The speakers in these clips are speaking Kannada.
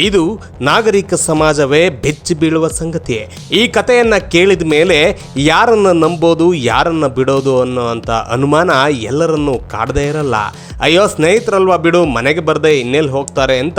ಇದು ನಾಗರಿಕ ಸಮಾಜವೇ ಬೆಚ್ಚಿ ಬೀಳುವ ಸಂಗತಿ ಈ ಕಥೆಯನ್ನ ಕೇಳಿದ ಮೇಲೆ ಯಾರನ್ನ ನಂಬೋದು, ಯಾರನ್ನ ಬಿಡೋದು ಅನ್ನೋ ಅಂತ ಅನುಮಾನ ಎಲ್ಲರನ್ನೂ ಕಾಡದೇ ಇರಲ್ಲ. ಅಯ್ಯೋ, ಸ್ನೇಹಿತರಲ್ವಾ ಬಿಡು, ಮನೆಗೆ ಬರದೆ ಇನ್ನೆಲ್ಲಿ ಹೋಗ್ತಾರೆ ಅಂತ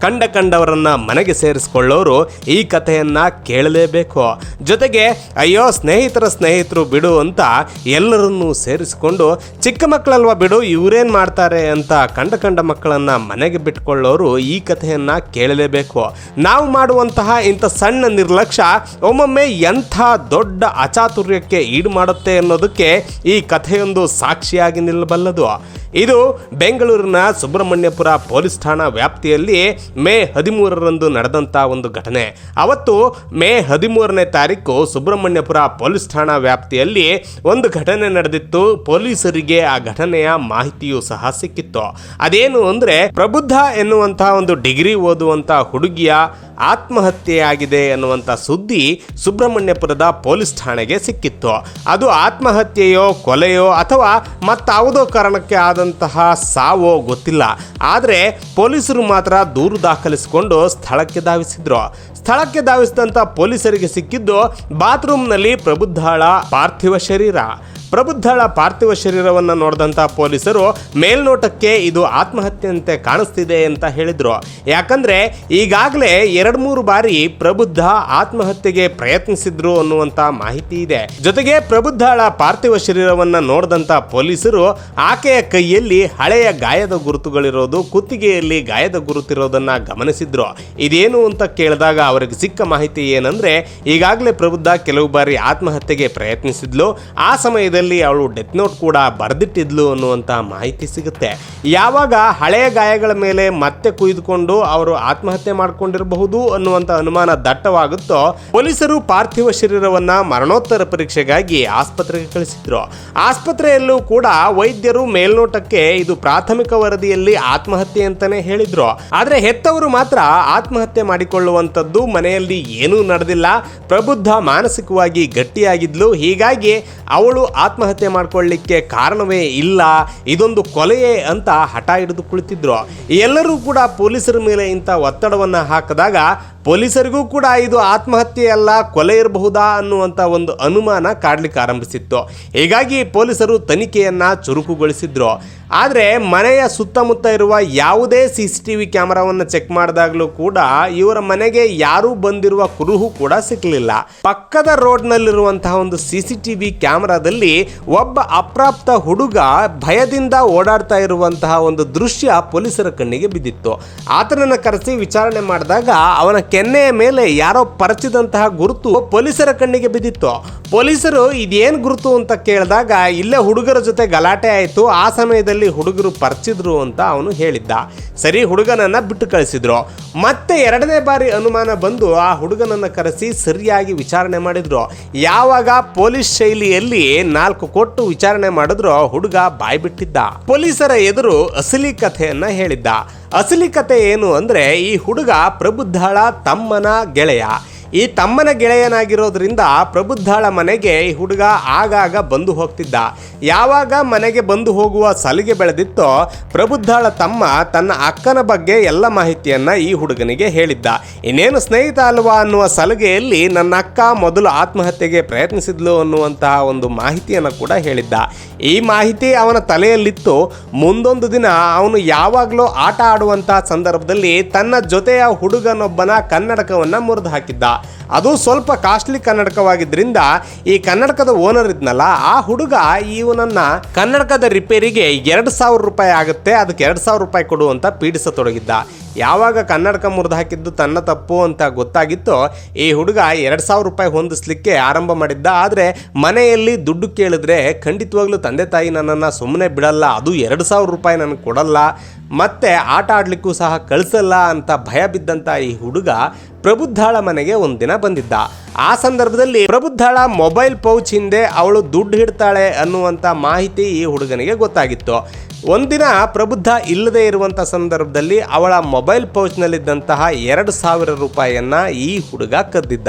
ಕಂಡ ಕಂಡವರನ್ನ ಮನೆಗೆ ಸೇರಿಸ್ಕೊಳ್ಳೋರು ಈ ಕಥೆಯನ್ನ ಕೇಳಲೇಬೇಕು. ಜೊತೆಗೆ, ಅಯ್ಯೋ, ಸ್ನೇಹಿತರ ಸ್ನೇಹಿತರು ಬಿಡು ಅಂತ ಎಲ್ಲರನ್ನೂ ಸೇರಿಸಿಕೊಂಡು, ಚಿಕ್ಕ ಮಕ್ಕಳಲ್ವಾ ಬಿಡು, ಇವರೇನ್ ಮಾಡ್ತಾರೆ ಅಂತ ಕಂಡ ಕಂಡ ಮಕ್ಕಳನ್ನ ಮನೆಗೆ ಬಿಟ್ಕೊಳ್ಳೋರು ಈ ಕಥೆಯನ್ನ ಕೇಳಲೇಬೇಕು ನಾವು ಮಾಡುವಂತಹ ಇಂಥ ಸಣ್ಣ ನಿರ್ಲಕ್ಷ್ಯ ಒಮ್ಮೊಮ್ಮೆ ಎಂಥ ದೊಡ್ಡ ಅಚಾತುರ್ಯಕ್ಕೆ ಈಡು ಮಾಡುತ್ತೆ ಅನ್ನೋದಕ್ಕೆ ಈ ಕಥೆಯೊಂದು ಸಾಕ್ಷಿಯಾಗಿ ನಿಲ್ಲಬಲ್ಲದು. ಇದು ಬೆಂಗಳೂರಿನ ಸುಬ್ರಹ್ಮಣ್ಯಪುರ ಪೊಲೀಸ್ ಠಾಣಾ ವ್ಯಾಪ್ತಿಯಲ್ಲಿ ಮೇ ಹದಿಮೂರರಂದು ನಡೆದಂಥ ಒಂದು ಘಟನೆ. ಅವತ್ತು ಮೇ ಹದಿಮೂರನೇ ತಾರೀಕು ಸುಬ್ರಹ್ಮಣ್ಯಪುರ ಪೊಲೀಸ್ ಠಾಣಾ ವ್ಯಾಪ್ತಿಯಲ್ಲಿ ಒಂದು ಘಟನೆ ನಡೆದಿತ್ತು. ಪೊಲೀಸರಿಗೆ ಆ ಘಟನೆಯ ಮಾಹಿತಿಯೂ ಸಹ ಸಿಕ್ಕಿತ್ತು. ಅದೇನು ಅಂದ್ರೆ ಪ್ರಬುದ್ಧ ಎನ್ನುವಂತಹ ಒಂದು ಡಿಗ್ರಿ ಓದುವಂತ ಹುಡುಗಿಯ ಆತ್ಮಹತ್ಯೆಯಾಗಿದೆ ಅನ್ನುವಂಥ ಸುದ್ದಿ ಸುಬ್ರಹ್ಮಣ್ಯಪುರದ ಪೊಲೀಸ್ ಠಾಣೆಗೆ ಸಿಕ್ಕಿತ್ತು. ಅದು ಆತ್ಮಹತ್ಯೆಯೋ, ಕೊಲೆಯೋ ಅಥವಾ ಮತ್ತಾವುದೋ ಕಾರಣಕ್ಕೆ ಆದಂತಹ ಸಾವೋ ಗೊತ್ತಿಲ್ಲ. ಆದರೆ ಪೊಲೀಸರು ಮಾತ್ರ ದೂರು ದಾಖಲಿಸಿಕೊಂಡು ಸ್ಥಳಕ್ಕೆ ಧಾವಿಸಿದ್ರು. ಸ್ಥಳಕ್ಕೆ ಧಾವಿಸಿದಂಥ ಪೊಲೀಸರಿಗೆ ಸಿಕ್ಕಿದ್ದು ಬಾತ್ರೂಮ್ನಲ್ಲಿ ಪ್ರಬುದ್ಧಾಳ ಪಾರ್ಥಿವ ಶರೀರ. ಪ್ರಬುದ್ಧಳ ಪಾರ್ಥಿವ ಶರೀರವನ್ನು ನೋಡಿದಂಥ ಪೊಲೀಸರು ಮೇಲ್ನೋಟಕ್ಕೆ ಇದು ಆತ್ಮಹತ್ಯೆಯಂತೆ ಕಾಣಿಸ್ತಿದೆ ಅಂತ ಹೇಳಿದರು. ಯಾಕಂದ್ರೆ ಈಗಾಗಲೇ ಎರಡು ಮೂರು ಬಾರಿ ಪ್ರಬುದ್ಧ ಆತ್ಮಹತ್ಯೆಗೆ ಪ್ರಯತ್ನಿಸಿದ್ರು ಅನ್ನುವಂತ ಮಾಹಿತಿ ಇದೆ. ಜೊತೆಗೆ ಪ್ರಬುದ್ಧಳ ಪಾರ್ಥಿವ ಶರೀರವನ್ನು ನೋಡಿದಂಥ ಪೊಲೀಸರು ಆಕೆಯ ಕೈಯಲ್ಲಿ ಹಳೆಯ ಗಾಯದ ಗುರುತುಗಳಿರೋದು, ಕುತ್ತಿಗೆಯಲ್ಲಿ ಗಾಯದ ಗುರುತಿರೋದನ್ನ ಗಮನಿಸಿದ್ರು. ಇದೇನು ಅಂತ ಕೇಳಿದಾಗ ಅವರಿಗೆ ಸಿಕ್ಕ ಮಾಹಿತಿ ಏನಂದ್ರೆ, ಈಗಾಗಲೇ ಪ್ರಬುದ್ಧ ಕೆಲವು ಬಾರಿ ಆತ್ಮಹತ್ಯೆಗೆ ಪ್ರಯತ್ನಿಸಿದ್ಲು. ಆ ಸಮಯದಲ್ಲಿ ಅವಳು ಡೆತ್ ನೋಟ್ ಕೂಡ ಬರೆದಿಟ್ಟಿದ್ಲು ಅನ್ನುವಂಥ ಮಾಹಿತಿ ಸಿಗುತ್ತೆ. ಯಾವಾಗ ಹಳೆಯ ಗಾಯಗಳ ಮೇಲೆ ಮತ್ತೆ ಕುಯ್ದುಕೊಂಡು ಅವರು ಆತ್ಮಹತ್ಯೆ ಮಾಡಿಕೊಂಡಿರಬಹುದು ಅನ್ನುವಂಥ ಅನುಮಾನ ದಟ್ಟವಾಗುತ್ತೋ, ಪೊಲೀಸರು ಪಾರ್ಥಿವ ಶರೀರವನ್ನ ಮರಣೋತ್ತರ ಪರೀಕ್ಷೆಗಾಗಿ ಆಸ್ಪತ್ರೆಗೆ ಕಳಿಸಿದ್ರು. ಆಸ್ಪತ್ರೆಯಲ್ಲೂ ಕೂಡ ವೈದ್ಯರು ಮೇಲ್ನೋಟಕ್ಕೆ ಇದು ಪ್ರಾಥಮಿಕ ವರದಿಯಲ್ಲಿ ಆತ್ಮಹತ್ಯೆ ಅಂತಾನೆ ಹೇಳಿದ್ರು. ಆದರೆ ಹೆತ್ತವರು ಮಾತ್ರ ಆತ್ಮಹತ್ಯೆ ಮಾಡಿಕೊಳ್ಳುವಂಥದ್ದು ಮನೆಯಲ್ಲಿ ಏನೂ ನಡೆದಿಲ್ಲ. ಪ್ರಬುದ್ಧ ಮಾನಸಿಕವಾಗಿ ಗಟ್ಟಿಯಾಗಿದ್ಲು. ಹೀಗಾಗಿ ಅವಳು ಆತ್ಮಹತ್ಯೆ ಮಾಡ್ಕೊಳ್ಳಿಕ್ಕೆ ಕಾರಣವೇ ಇಲ್ಲ, ಇದೊಂದು ಕೊಲೆಯೇ ಅಂತ ಹಠ ಹಿಡಿದು ಕುಳಿತಿದ್ರು. ಎಲ್ಲರೂ ಕೂಡ ಪೊಲೀಸರ ಮೇಲೆ ಇಂಥ ಒತ್ತಡವನ್ನು ಹಾಕಿದಾಗ ಪೊಲೀಸರಿಗೂ ಕೂಡ ಇದು ಆತ್ಮಹತ್ಯೆ ಅಲ್ಲ, ಕೊಲೆ ಇರಬಹುದಾ ಅನ್ನುವಂಥ ಒಂದು ಅನುಮಾನ ಕಾಡ್ಲಿಕ್ಕೆ ಆರಂಭಿಸಿತ್ತು. ಹೀಗಾಗಿ ಪೊಲೀಸರು ತನಿಖೆಯನ್ನು ಚುರುಕುಗೊಳಿಸಿದ್ರು. ಆದರೆ ಮನೆಯ ಸುತ್ತಮುತ್ತ ಇರುವ ಯಾವುದೇ ಸಿ ಸಿ ಟಿ ವಿ ಕ್ಯಾಮರಾವನ್ನು ಚೆಕ್ ಮಾಡಿದಾಗಲೂ ಕೂಡ ಇವರ ಮನೆಗೆ ಯಾರೂ ಬಂದಿರುವ ಕುರುಹು ಕೂಡ ಸಿಕ್ಕಲಿಲ್ಲ ಪಕ್ಕದ ರೋಡ್ನಲ್ಲಿರುವಂತಹ ಒಂದು ಸಿ ಸಿ ಟಿ ವಿ ಕ್ಯಾಮರಾದಲ್ಲಿ ಒಬ್ಬ ಅಪ್ರಾಪ್ತ ಹುಡುಗ ಭಯದಿಂದ ಓಡಾಡ್ತಾ ಇರುವಂತಹ ಒಂದು ದೃಶ್ಯ ಪೊಲೀಸರ ಕಣ್ಣಿಗೆ ಬಿದ್ದಿತ್ತು. ಆತನನ್ನು ಕರೆಸಿ ವಿಚಾರಣೆ ಮಾಡಿದಾಗ ಅವನ ಕೆನ್ನೆಯ ಮೇಲೆ ಯಾರೋ ಪರಚಿದಂತಹ ಗುರುತು ಪೊಲೀಸರ ಕಣ್ಣಿಗೆ ಬಿದ್ದಿತ್ತು. ಪೊಲೀಸರು ಇದೇನು ಗುರುತು ಅಂತ ಕೇಳಿದಾಗ, ಇಲ್ಲೇ ಹುಡುಗರ ಜೊತೆ ಗಲಾಟೆ ಆಯಿತು, ಆ ಸಮಯದಲ್ಲಿ ಹುಡುಗರು ಪರಚಿದ್ರು ಅಂತ ಅವನು ಹೇಳಿದ್ದ. ಸರಿ, ಹುಡುಗನನ್ನ ಬಿಟ್ಟು ಕಳಿಸಿದ್ರು. ಮತ್ತೆ ಎರಡನೇ ಬಾರಿ ಅನುಮಾನ ಬಂದು ಆ ಹುಡುಗನನ್ನ ಕರೆಸಿ ಸರಿಯಾಗಿ ವಿಚಾರಣೆ ಮಾಡಿದ್ರು. ಯಾವಾಗ ಪೊಲೀಸ್ ಶೈಲಿಯಲ್ಲಿ ನಾಲ್ಕು ಕೊಟ್ಟು ವಿಚಾರಣೆ ಮಾಡಿದ್ರು, ಹುಡುಗ ಬಾಯ್ಬಿಟ್ಟಿದ್ದ. ಪೊಲೀಸರ ಎದುರು ಅಸಲಿ ಕಥೆಯನ್ನ ಹೇಳಿದ್ದ. ಅಸಲಿ ಕಥೆ ಏನು ಅಂದರೆ ಈ ಹುಡುಗ ಪ್ರಬುದ್ಧಳ ತಮ್ಮನ ಗೆಳೆಯ. ಈ ತಮ್ಮನ ಗೆಳೆಯನಾಗಿರೋದ್ರಿಂದ ಪ್ರಬುದ್ಧಾಳ ಮನೆಗೆ ಈ ಹುಡುಗ ಆಗಾಗ ಬಂದು ಹೋಗ್ತಿದ್ದ. ಯಾವಾಗ ಮನೆಗೆ ಬಂದು ಹೋಗುವ ಸಲಿಗೆ ಬೆಳೆದಿತ್ತೋ ಪ್ರಬುದ್ಧಾಳ ತಮ್ಮ ತನ್ನ ಅಕ್ಕನ ಬಗ್ಗೆ ಎಲ್ಲ ಮಾಹಿತಿಯನ್ನ ಈ ಹುಡುಗನಿಗೆ ಹೇಳಿದ್ದ. ಇನ್ನೇನು ಸ್ನೇಹಿತ ಅಲ್ವಾ ಅನ್ನುವ ಸಲಿಗೆಯಲ್ಲಿ ನನ್ನ ಅಕ್ಕ ಮೊದಲು ಆತ್ಮಹತ್ಯೆಗೆ ಪ್ರಯತ್ನಿಸಿದ್ಲು ಅನ್ನುವಂತಹ ಒಂದು ಮಾಹಿತಿಯನ್ನು ಕೂಡ ಹೇಳಿದ್ದ. ಈ ಮಾಹಿತಿ ಅವನ ತಲೆಯಲ್ಲಿತ್ತು. ಮುಂದೊಂದು ದಿನ ಅವನು ಯಾವಾಗಲೂ ಆಟ ಆಡುವಂತಹ ಸಂದರ್ಭದಲ್ಲಿ ತನ್ನ ಜೊತೆಯ ಹುಡುಗನೊಬ್ಬನ ಕನ್ನಡಕವನ್ನು ಮುರಿದು ಹಾಕಿದ್ದ. ಅದು ಸ್ವಲ್ಪ ಕಾಸ್ಟ್ಲಿ ಕನ್ನಡಕವಾಗಿದ್ದರಿಂದ ಈ ಕನ್ನಡಕದ ಓನರ್ ಇದ್ನಲ್ಲ, ಆ ಹುಡುಗ ಇವನನ್ನ ಕನ್ನಡಕದ ರಿಪೇರಿಗೆ ಎರಡು ಸಾವಿರ ರೂಪಾಯಿ ಆಗುತ್ತೆ, ಅದಕ್ಕೆ ಎರಡು ಸಾವಿರ ರೂಪಾಯಿ ಕೊಡು ಅಂತ ಪೀಡಿಸತೊಡಗಿದ್ದ. ಯಾವಾಗ ಕನ್ನಡಕ ಮುರಿದು ಹಾಕಿದ್ದು ತನ್ನ ತಪ್ಪು ಅಂತ ಗೊತ್ತಾಗಿತ್ತೋ, ಈ ಹುಡುಗ ಎರಡು ಸಾವಿರ ರೂಪಾಯಿ ಹೊಂದಿಸ್ಲಿಕ್ಕೆ ಆರಂಭ ಮಾಡಿದ್ದ. ಆದರೆ ಮನೆಯಲ್ಲಿ ದುಡ್ಡು ಕೇಳಿದ್ರೆ ಖಂಡಿತವಾಗ್ಲೂ ತಂದೆ ತಾಯಿ ನನ್ನನ್ನು ಸುಮ್ಮನೆ ಬಿಡಲ್ಲ, ಅದು ಎರಡು ಸಾವಿರ ರೂಪಾಯಿ ನನಗೆ ಕೊಡಲ್ಲ, ಮತ್ತೆ ಆಟ ಆಡಲಿಕ್ಕೂ ಸಹ ಕಳಿಸಲ್ಲ ಅಂತ ಭಯ ಬಿದ್ದಂಥ ಈ ಹುಡುಗ ಪ್ರಬುದ್ಧಾಳ ಮನೆಗೆ ಒಂದಿನ ಬಂದಿದ್ದ. ಆ ಸಂದರ್ಭದಲ್ಲಿ ಪ್ರಬುದ್ಧಾಳ ಮೊಬೈಲ್ ಪೌಚ್ ಹಿಂದೆ ಅವಳು ದುಡ್ಡು ಹಿಡ್ತಾಳೆ ಅನ್ನುವಂಥ ಮಾಹಿತಿ ಈ ಹುಡುಗನಿಗೆ ಗೊತ್ತಾಗಿತ್ತು. ಒಂದಿನ ಪ್ರಬುದ್ಧ ಇಲ್ಲದೆ ಇರುವಂಥ ಸಂದರ್ಭದಲ್ಲಿ ಅವಳ ಮೊಬೈಲ್ ಪೌಚ್ನಲ್ಲಿದ್ದಂತಹ ಎರಡು ಸಾವಿರ ರೂಪಾಯಿಯನ್ನು ಈ ಹುಡುಗ ಕದ್ದಿದ್ದ.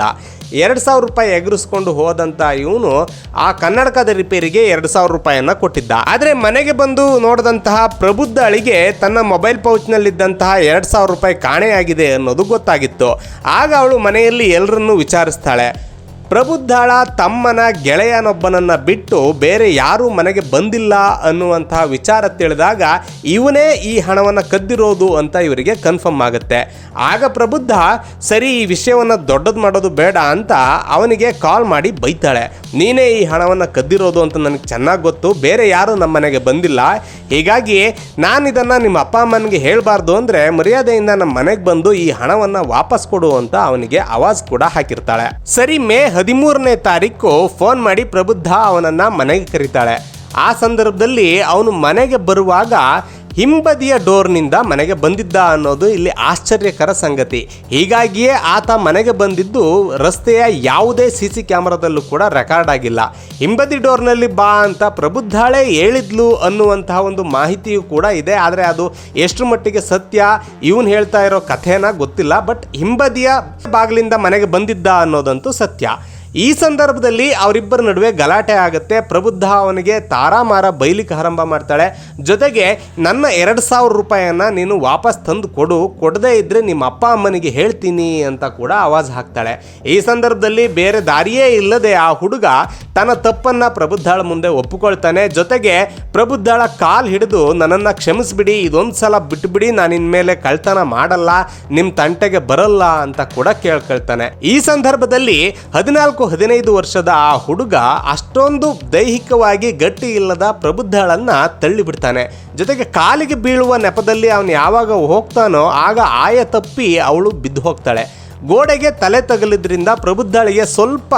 ಎರಡು ಸಾವಿರ ರೂಪಾಯಿ ಎಗರಿಸ್ಕೊಂಡು ಹೋದಂಥ ಇವನು ಆ ಕನ್ನಡಕದ ರಿಪೇರಿಗೆ ಎರಡು ಸಾವಿರ ರೂಪಾಯಿಯನ್ನ ಕೊಟ್ಟಿದ್ದ. ಆದರೆ ಮನೆಗೆ ಬಂದು ನೋಡಿದಂತಹ ಪ್ರಬುದ್ಧಳಿಗೆ ತನ್ನ ಮೊಬೈಲ್ ಪೌಚ್ನಲ್ಲಿದ್ದಂತಹ ಎರಡು ಸಾವಿರ ರೂಪಾಯಿ ಕಾಣೆಯಾಗಿದೆ ಅನ್ನೋದು ಗೊತ್ತಾಗಿತ್ತು. ಆಗ ಅವಳು ಮನೆಯಲ್ಲಿ ಎಲ್ಲರನ್ನೂ ವಿಚಾರಿಸ್ತಾಳೆ. ಪ್ರಬುದ್ಧಾಳ ತಮ್ಮನ ಗೆಳೆಯನೊಬ್ಬನನ್ನ ಬಿಟ್ಟು ಬೇರೆ ಯಾರೂ ಮನೆಗೆ ಬಂದಿಲ್ಲ ಅನ್ನುವಂತಹ ವಿಚಾರ ತಿಳಿದಾಗ ಇವನೇ ಈ ಹಣವನ್ನು ಕದ್ದಿರೋದು ಅಂತ ಇವರಿಗೆ ಕನ್ಫರ್ಮ್ ಆಗುತ್ತೆ. ಆಗ ಪ್ರಬುದ್ಧ, ಸರಿ, ಈ ವಿಷಯವನ್ನು ದೊಡ್ಡದು ಮಾಡೋದು ಬೇಡ ಅಂತ ಅವನಿಗೆ ಕಾಲ್ ಮಾಡಿ ಬೈತಾಳೆ. ನೀನೇ ಈ ಹಣವನ್ನು ಕದ್ದಿರೋದು ಅಂತ ನನಗೆ ಚೆನ್ನಾಗಿ ಗೊತ್ತು, ಬೇರೆ ಯಾರು ನಮ್ಮ ಮನೆಗೆ ಬಂದಿಲ್ಲ. ಹೀಗಾಗಿ ನಾನು ಇದನ್ನು ನಿಮ್ಮ ಅಪ್ಪ ಅಮ್ಮನಿಗೆ ಹೇಳಬಾರ್ದು ಅಂದರೆ ಮರ್ಯಾದೆಯಿಂದ ನಮ್ಮ ಮನೆಗೆ ಬಂದು ಈ ಹಣವನ್ನು ವಾಪಸ್ ಕೊಡು ಅಂತ ಅವನಿಗೆ ಆವಾಜ್ ಕೂಡ ಹಾಕಿರ್ತಾಳೆ. ಸರಿ ಮೇ ಹದಿಮೂರನೇ ತಾರೀಕು ಫೋನ್ ಮಾಡಿ ಪ್ರಬುದ್ಧ ಅವನನ್ನ ಮನೆಗೆ ಕರೀತಾಳೆ. ಆ ಸಂದರ್ಭದಲ್ಲಿ ಅವನು ಮನೆಗೆ ಬರುವಾಗ ಹಿಂಬದಿಯ ಡೋರ್ನಿಂದ ಮನೆಗೆ ಬಂದಿದ್ದ ಅನ್ನೋದು ಇಲ್ಲಿ ಆಶ್ಚರ್ಯಕರ ಸಂಗತಿ. ಹೀಗಾಗಿಯೇ ಆತ ಮನೆಗೆ ಬಂದಿದ್ದು ರಸ್ತೆಯ ಯಾವುದೇ ಸಿ ಸಿ ಕ್ಯಾಮರಾದಲ್ಲೂ ಕೂಡ ರೆಕಾರ್ಡ್ ಆಗಿಲ್ಲ. ಹಿಂಬದಿ ಡೋರ್ನಲ್ಲಿ ಬಾ ಅಂತ ಪ್ರಬುದ್ಧಾಳೆ ಹೇಳಿದ್ಲು ಅನ್ನುವಂತಹ ಒಂದು ಮಾಹಿತಿಯು ಕೂಡ ಇದೆ. ಆದರೆ ಅದು ಎಷ್ಟು ಮಟ್ಟಿಗೆ ಸತ್ಯ, ಇವನು ಹೇಳ್ತಾ ಇರೋ ಕಥೆನ ಗೊತ್ತಿಲ್ಲ. ಬಟ್ ಹಿಂಬದಿಯ ಬಾಗಿಲಿಂದ ಮನೆಗೆ ಬಂದಿದ್ದ ಅನ್ನೋದಂತೂ ಸತ್ಯ. ಈ ಸಂದರ್ಭದಲ್ಲಿ ಅವರಿಬ್ಬರ ನಡುವೆ ಗಲಾಟೆ ಆಗುತ್ತೆ. ಪ್ರಬುದ್ಧ ಅವನಿಗೆ ತಾರಾಮಾರ ಬೈಲಿಕ್ಕೆ ಆರಂಭ ಮಾಡ್ತಾಳೆ. ಜೊತೆಗೆ, ನನ್ನ ಎರಡು ಸಾವಿರ ರೂಪಾಯಿಯನ್ನು ನೀನು ವಾಪಸ್ ತಂದು ಕೊಡು. ಕೊಡದೇ ಇದ್ದರೆ ನಿಮ್ಮ ಅಪ್ಪ ಅಮ್ಮನಿಗೆ ಹೇಳ್ತೀನಿ ಅಂತ ಕೂಡ ಆವಾಜ್ ಹಾಕ್ತಾಳೆ. ಈ ಸಂದರ್ಭದಲ್ಲಿ ಬೇರೆ ದಾರಿಯೇ ಇಲ್ಲದೆ ಆ ಹುಡುಗ ತನ್ನ ತಪ್ಪನ್ನು ಪ್ರಬುದ್ಧಾಳ ಮುಂದೆ ಒಪ್ಪಿಕೊಳ್ತಾನೆ. ಜೊತೆಗೆ, ಪ್ರಬುದ್ಧಾಳ ಕಾಲು ಹಿಡಿದು ನನ್ನನ್ನು ಕ್ಷಮಿಸ್ಬಿಡಿ. ಇದೊಂದು ಸಲ ಬಿಟ್ಬಿಡಿ. ನಾನು ಇನ್ಮೇಲೆ ಕಳ್ತನ ಮಾಡಲ್ಲ. ನಿಮ್ಮ ತಂಟೆಗೆ ಬರಲ್ಲ ಅಂತ ಕೂಡ ಕೇಳ್ಕೊಳ್ತಾನೆ. ಈ ಸಂದರ್ಭದಲ್ಲಿ ಹದಿನಾಲ್ಕು ಹದಿನೈದು ವರ್ಷದ ಆ ಹುಡುಗ ಅಷ್ಟೊಂದು ದೈಹಿಕವಾಗಿ ಗಟ್ಟಿ ಇಲ್ಲದ ಪ್ರಬುದ್ಧಳನ್ನ ತಳ್ಳಿಬಿಡ್ತಾನೆ. ಜೊತೆಗೆ ಕಾಲಿಗೆ ಬೀಳುವ ನೆಪದಲ್ಲಿ ಅವನು ಯಾವಾಗ ಹೋಗ್ತಾನೋ ಆಗ ಆಯ ತಪ್ಪಿ ಅವಳು ಬಿದ್ದು ಹೋಗ್ತಾಳೆ. ಗೋಡೆಗೆ ತಲೆ ತಗಲಿದ್ರಿಂದ ಪ್ರಬುದ್ಧಳಿಗೆ ಸ್ವಲ್ಪ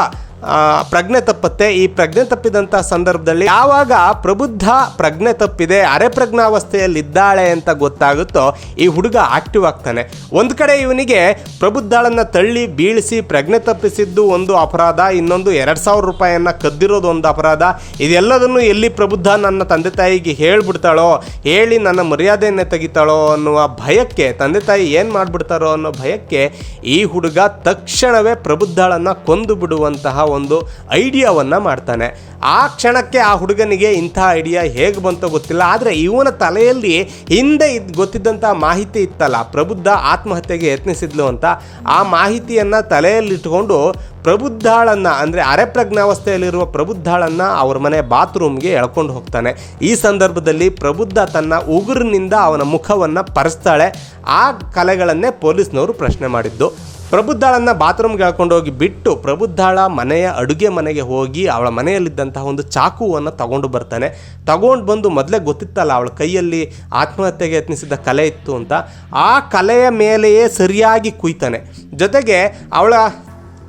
ಪ್ರಜ್ಞೆ ತಪ್ಪತ್ತೆ. ಈ ಪ್ರಜ್ಞೆ ತಪ್ಪಿದಂಥ ಸಂದರ್ಭದಲ್ಲಿ ಯಾವಾಗ ಪ್ರಬುದ್ಧ ಪ್ರಜ್ಞೆ ತಪ್ಪಿದೆ, ಅರೆ ಪ್ರಜ್ಞಾವಸ್ಥೆಯಲ್ಲಿದ್ದಾಳೆ ಅಂತ ಗೊತ್ತಾಗುತ್ತೋ, ಈ ಹುಡುಗ ಆಕ್ಟಿವ್ ಆಗ್ತಾನೆ. ಒಂದು ಕಡೆ ಇವನಿಗೆ ಪ್ರಬುದ್ಧಾಳನ್ನು ತಳ್ಳಿ, ಬೀಳಿಸಿ, ಪ್ರಜ್ಞೆ ತಪ್ಪಿಸಿದ್ದು ಒಂದು ಅಪರಾಧ, ಇನ್ನೊಂದು ಎರಡು ಸಾವಿರ ರೂಪಾಯಿಯನ್ನು ಕದ್ದಿರೋದು ಒಂದು ಅಪರಾಧ. ಇದೆಲ್ಲದನ್ನು ಎಲ್ಲಿ ಪ್ರಬುದ್ಧ ನನ್ನ ತಂದೆ ತಾಯಿಗೆ ಹೇಳ್ಬಿಡ್ತಾಳೋ, ಹೇಳಿ ನನ್ನ ಮರ್ಯಾದೆಯನ್ನೇ ತೆಗಿತಾಳೋ ಅನ್ನುವ ಭಯಕ್ಕೆ, ತಂದೆ ತಾಯಿ ಏನು ಮಾಡಿಬಿಡ್ತಾರೋ ಅನ್ನೋ ಭಯಕ್ಕೆ ಈ ಹುಡುಗ ತಕ್ಷಣವೇ ಪ್ರಬುದ್ಧಾಳನ್ನು ಕೊಂದು ಬಿಡುವಂತಹ ಒಂದು ಐಡಿಯಾವನ್ನು ಮಾಡ್ತಾನೆ. ಆ ಕ್ಷಣಕ್ಕೆ ಆ ಹುಡುಗನಿಗೆ ಇಂಥ ಐಡಿಯಾ ಹೇಗೆ ಬಂತೋ ಗೊತ್ತಿಲ್ಲ. ಆದರೆ ಇವನ ತಲೆಯಲ್ಲಿ ಹಿಂದೆ ಇದು ಗೊತ್ತಿದ್ದಂಥ ಮಾಹಿತಿ ಇತ್ತಲ್ಲ. ಪ್ರಬುದ್ಧ ಆತ್ಮಹತ್ಯೆಗೆ ಯತ್ನಿಸಿದ್ಲು ಅಂತ ಆ ಮಾಹಿತಿಯನ್ನು ತಲೆಯಲ್ಲಿಟ್ಟುಕೊಂಡು ಪ್ರಬುದ್ಧಾಳನ್ನ ಅಂದರೆ ಅರೆಪ್ರಜ್ಞಾವಸ್ಥೆಯಲ್ಲಿರುವ ಪ್ರಬುದ್ಧಾಳನ್ನು ಅವ್ರ ಮನೆ ಬಾತ್ರೂಮ್ಗೆ ಎಳ್ಕೊಂಡು ಹೋಗ್ತಾನೆ. ಈ ಸಂದರ್ಭದಲ್ಲಿ ಪ್ರಬುದ್ಧ ತನ್ನ ಉಗುರಿನಿಂದ ಅವನ ಮುಖವನ್ನು ಪರೆಸ್ತಾಳೆ. ಆ ಕಲೆಗಳನ್ನೇ ಪೊಲೀಸ್ನವರು ಪ್ರಶ್ನೆ ಮಾಡಿದ್ದು. ಪ್ರಬುದ್ಧಾಳನ್ನ ಬಾತ್ರೂಮ್ಗೆ ಹಾಕೊಂಡು ಹೋಗಿ ಬಿಟ್ಟು ಪ್ರಬುದ್ಧಾಳ ಮನೆಯ ಅಡುಗೆ ಮನೆಗೆ ಹೋಗಿ ಅವಳ ಮನೆಯಲ್ಲಿದ್ದಂತಹ ಒಂದು ಚಾಕುವನ್ನು ತಗೊಂಡು ಬರ್ತಾನೆ. ತಗೊಂಡು ಬಂದು ಮೊದಲೇ ಗೊತ್ತಿತ್ತಲ್ಲ ಅವಳ ಕೈಯಲ್ಲಿ ಆತ್ಮಹತ್ಯೆಗೆ ಯತ್ನಿಸಿದ ಕಲೆ ಇತ್ತು ಅಂತ. ಆ ಕಲೆಯ ಮೇಲೆಯೇ ಸರಿಯಾಗಿ ಕುಯ್ತಾನೆ. ಜೊತೆಗೆ ಅವಳ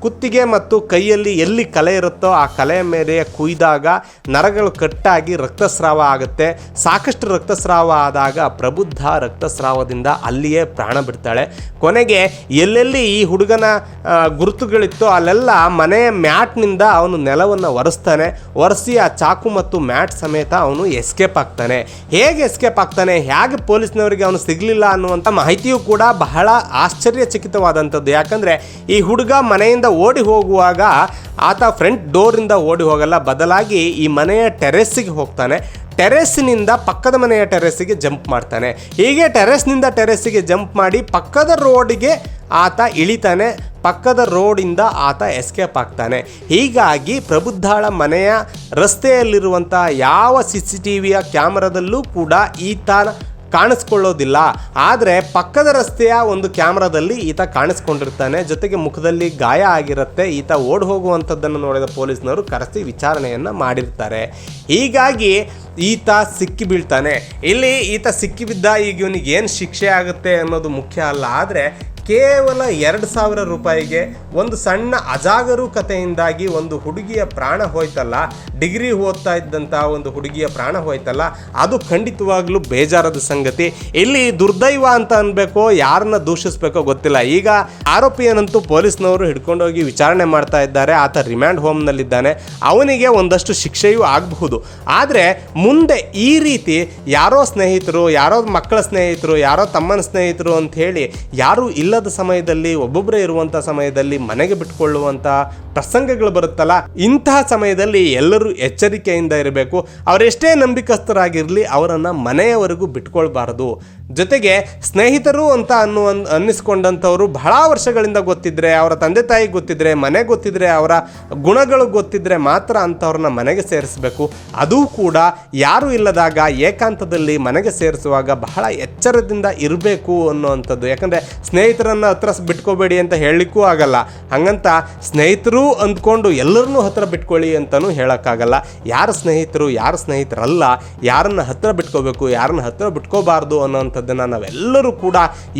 ಕುತ್ತಿಗೆ ಮತ್ತು ಕೈಯಲ್ಲಿ ಎಲ್ಲಿ ಕಲೆ ಇರುತ್ತೋ ಆ ಕಲೆಯ ಮೇಲೆ ಕುಯ್ದಾಗ ನರಗಳು ಕಟ್ಟಾಗಿ ರಕ್ತಸ್ರಾವ ಆಗುತ್ತೆ. ಸಾಕಷ್ಟು ರಕ್ತಸ್ರಾವ ಆದಾಗ ಪ್ರಬುದ್ಧ ರಕ್ತಸ್ರಾವದಿಂದ ಅಲ್ಲಿಯೇ ಪ್ರಾಣ ಬಿಡ್ತಾಳೆ. ಕೊನೆಗೆ ಎಲ್ಲೆಲ್ಲಿ ಈ ಹುಡುಗನ ಗುರುತುಗಳಿತ್ತೋ ಅಲ್ಲೆಲ್ಲ ಮನೆಯ ಮ್ಯಾಟ್ನಿಂದ ಅವನು ನೆಲವನ್ನು ಒರೆಸ್ತಾನೆ. ಒರೆಸಿ ಆ ಚಾಕು ಮತ್ತು ಮ್ಯಾಟ್ ಸಮೇತ ಅವನು ಎಸ್ಕೇಪ್ ಆಗ್ತಾನೆ. ಹೇಗೆ ಎಸ್ಕೇಪ್ ಆಗ್ತಾನೆ? ಹೇಗೆ ಪೊಲೀಸ್ನವರಿಗೆ ಅವನು ಸಿಗಲಿಲ್ಲ ಅನ್ನುವಂಥ ಮಾಹಿತಿಯೂ ಕೂಡ ಬಹಳ ಆಶ್ಚರ್ಯಚಕಿತವಾದಂಥದ್ದು. ಯಾಕಂದರೆ ಈ ಹುಡುಗ ಮನೆಯಿಂದ ಓಡಿ ಹೋಗುವಾಗ ಆತ ಫ್ರಂಟ್ ಡೋರಿಂದ ಓಡಿ ಹೋಗಲ್ಲ. ಬದಲಾಗಿ ಈ ಮನೆಯ ಟೆರೆಸ್ಸಿಗೆ ಹೋಗ್ತಾನೆ. ಟೆರೆಸ್ನಿಂದ ಪಕ್ಕದ ಮನೆಯ ಟೆರೆಸ್ಸಿಗೆ ಜಂಪ್ ಮಾಡ್ತಾನೆ. ಹೀಗೆ ಟೆರೆಸ್ನಿಂದ ಟೆರೆಸ್ಸಿಗೆ ಜಂಪ್ ಮಾಡಿ ಪಕ್ಕದ ರೋಡಿಗೆ ಆತ ಇಳಿತಾನೆ. ಪಕ್ಕದ ರೋಡಿಂದ ಆತ ಎಸ್ಕೇಪ್ ಆಗ್ತಾನೆ. ಹೀಗಾಗಿ ಪ್ರಬುದ್ಧಾಳ ಮನೆಯ ರಸ್ತೆಯಲ್ಲಿರುವಂಥ ಯಾವ ಸಿ ಸಿ ಟಿ ವಿಯ ಕ್ಯಾಮರಾದಲ್ಲೂ ಕೂಡ ಈತ ಕಾಣಿಸ್ಕೊಳ್ಳೋದಿಲ್ಲ. ಆದರೆ ಪಕ್ಕದ ರಸ್ತೆಯ ಒಂದು ಕ್ಯಾಮ್ರಾದಲ್ಲಿ ಈತ ಕಾಣಿಸ್ಕೊಂಡಿರ್ತಾನೆ. ಜೊತೆಗೆ ಮುಖದಲ್ಲಿ ಗಾಯ ಆಗಿರುತ್ತೆ. ಈತ ಓಡ್ ಹೋಗುವಂಥದ್ದನ್ನು ನೋಡಿದ ಪೊಲೀಸ್ನವರು ಕರೆಸಿ ವಿಚಾರಣೆಯನ್ನು ಮಾಡಿರ್ತಾರೆ. ಹೀಗಾಗಿ ಈತ ಸಿಕ್ಕಿ ಬೀಳ್ತಾನೆ. ಇಲ್ಲಿ ಈತ ಸಿಕ್ಕಿಬಿದ್ದ ಈಗ ಇವನಿಗೆ ಏನು ಶಿಕ್ಷೆ ಆಗುತ್ತೆ ಅನ್ನೋದು ಮುಖ್ಯ ಅಲ್ಲ. ಆದರೆ ಕೇವಲ ಎರಡು ಸಾವಿರ ರೂಪಾಯಿಗೆ ಒಂದು ಸಣ್ಣ ಅಜಾಗರೂಕತೆಯಿಂದಾಗಿ ಒಂದು ಹುಡುಗಿಯ ಪ್ರಾಣ ಹೋಯ್ತಲ್ಲ, ಡಿಗ್ರಿ ಓದ್ತಾ ಇದ್ದಂಥ ಒಂದು ಹುಡುಗಿಯ ಪ್ರಾಣ ಹೋಯ್ತಲ್ಲ, ಅದು ಖಂಡಿತವಾಗ್ಲೂ ಬೇಜಾರದ ಸಂಗತಿ. ಇಲ್ಲಿ ದುರ್ದೈವ ಅಂತ ಅನ್ಬೇಕೋ, ಯಾರನ್ನ ದೂಷಿಸ್ಬೇಕೋ ಗೊತ್ತಿಲ್ಲ. ಈಗ ಆರೋಪಿಯನಂತೂ ಪೊಲೀಸ್ನವರು ಹಿಡ್ಕೊಂಡೋಗಿ ವಿಚಾರಣೆ ಮಾಡ್ತಾ ಇದ್ದಾರೆ. ಆತ ರಿಮ್ಯಾಂಡ್ ಹೋಮ್ನಲ್ಲಿದ್ದಾನೆ. ಅವನಿಗೆ ಒಂದಷ್ಟು ಶಿಕ್ಷೆಯೂ ಆಗಬಹುದು. ಆದರೆ ಮುಂದೆ ಈ ರೀತಿ ಯಾರೋ ಸ್ನೇಹಿತರು, ಯಾರೋ ಮಕ್ಕಳ ಸ್ನೇಹಿತರು, ಯಾರೋ ತಮ್ಮನ ಸ್ನೇಹಿತರು ಅಂತ ಹೇಳಿ ಯಾರೂ ಇಲ್ಲದ ಸಮಯದಲ್ಲಿ ಒಬ್ಬೊಬ್ಬರೇ ಇರುವಂಥ ಸಮಯದಲ್ಲಿ, ಮನೆಗೆ ಬಿಟ್ಕೊಳ್ಳುವಂತಹ ಪ್ರಸಂಗಗಳು ಬರುತ್ತಲ್ಲ, ಇಂತಹ ಸಮಯದಲ್ಲಿ ಎಲ್ಲರೂ ಎಚ್ಚರಿಕೆಯಿಂದ ಇರಬೇಕು. ಅವರೆಷ್ಟೇ ನಂಬಿಕಸ್ಥರಾಗಿರಲಿ, ಅವರನ್ನು ಮನೆಯವರೆಗೂ ಬಿಟ್ಕೊಳ್ಬಾರದು. ಜೊತೆಗೆ ಸ್ನೇಹಿತರು ಅಂತ ಅನ್ನುವ ಅನ್ನಿಸ್ಕೊಂಡಂಥವ್ರು ಬಹಳ ವರ್ಷಗಳಿಂದ ಗೊತ್ತಿದ್ರೆ, ಅವರ ತಂದೆ ತಾಯಿ ಗೊತ್ತಿದ್ರೆ, ಮನೆ ಗೊತ್ತಿದ್ರೆ, ಅವರ ಗುಣಗಳು ಗೊತ್ತಿದ್ರೆ ಮಾತ್ರ ಅಂಥವ್ರನ್ನ ಮನೆಗೆ ಸೇರಿಸಬೇಕು. ಅದು ಕೂಡ ಯಾರು ಇಲ್ಲದಾಗ ಏಕಾಂತದಲ್ಲಿ ಮನೆಗೆ ಸೇರಿಸುವಾಗ ಬಹಳ ಎಚ್ಚರದಿಂದ ಇರಬೇಕು ಅನ್ನುವಂಥದ್ದು. ಯಾಕಂದರೆ ಸ್ನೇಹಿತರನ್ನು ಹತ್ರ ಬಿಟ್ಕೋಬೇಡಿ ಅಂತ ಹೇಳಲಿಕ್ಕೂ ಆಗಲ್ಲ. ಹಂಗಂತ ಸ್ನೇಹಿತರು ಅಂದ್ಕೊಂಡು ಎಲ್ಲರನ್ನೂ ಹತ್ರ ಬಿಟ್ಕೊಳ್ಳಿ ಅಂತಲೂ ಹೇಳೋಕ್ಕಾಗಲ್ಲ. ಯಾರು ಸ್ನೇಹಿತರು, ಯಾರು ಸ್ನೇಹಿತರಲ್ಲ, ಯಾರನ್ನ ಹತ್ರ ಬಿಟ್ಕೋಬೇಕು, ಯಾರನ್ನ ಹತ್ರ ಬಿಟ್ಕೋಬಾರ್ದು ಅನ್ನೋವಂಥದ್ದನ್ನು ನಾವೆಲ್ಲರೂ ಕೂಡ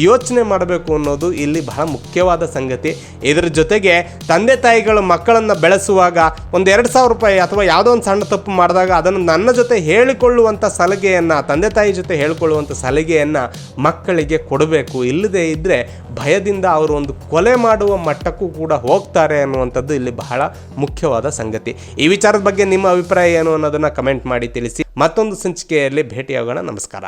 ಯೋಚನೆ ಮಾಡಬೇಕು ಅನ್ನೋದು ಇಲ್ಲಿ ಬಹಳ ಮುಖ್ಯವಾದ ಸಂಗತಿ. ಇದರ ಜೊತೆಗೆ ತಂದೆ ತಾಯಿಗಳು ಮಕ್ಕಳನ್ನು ಬೆಳೆಸುವಾಗ ಒಂದು ಎರಡು ಸಾವಿರ ರೂಪಾಯಿ ಅಥವಾ ಯಾವುದೋ ಒಂದು ಸಣ್ಣ ತಪ್ಪು ಮಾಡಿದಾಗ ಅದನ್ನು ನನ್ನ ಜೊತೆ ಹೇಳಿಕೊಳ್ಳುವಂಥ ಸಲಹೆಯನ್ನು ತಂದೆ ತಾಯಿ ಜೊತೆ ಹೇಳಿಕೊಳ್ಳುವಂಥ ಸಲಹೆಯನ್ನು ಮಕ್ಕಳಿಗೆ ಕೊಡಬೇಕು. ಇಲ್ಲದೇ ಇದ್ದರೆ ಭಯದಿಂದ ಅವರು ಒಂದು ಕೊಲೆ ಮಾಡುವ ಮಟ್ಟಕ್ಕೂ ಕೂಡ ಹೋಗ್ತಾರೆ ಅನ್ನುವಂಥದ್ದು ಇಲ್ಲಿ ಬಹಳ ಮುಖ್ಯವಾದ ಸಂಗತಿ. ಈ ವಿಚಾರದ ಬಗ್ಗೆ ನಿಮ್ಮ ಅಭಿಪ್ರಾಯ ಏನು ಅನ್ನೋದನ್ನು ಕಮೆಂಟ್ ಮಾಡಿ ತಿಳಿಸಿ. ಮತ್ತೊಂದು ಸಂಚಿಕೆಯಲ್ಲಿ ಭೇಟಿಯಾಗೋಣ. ನಮಸ್ಕಾರ.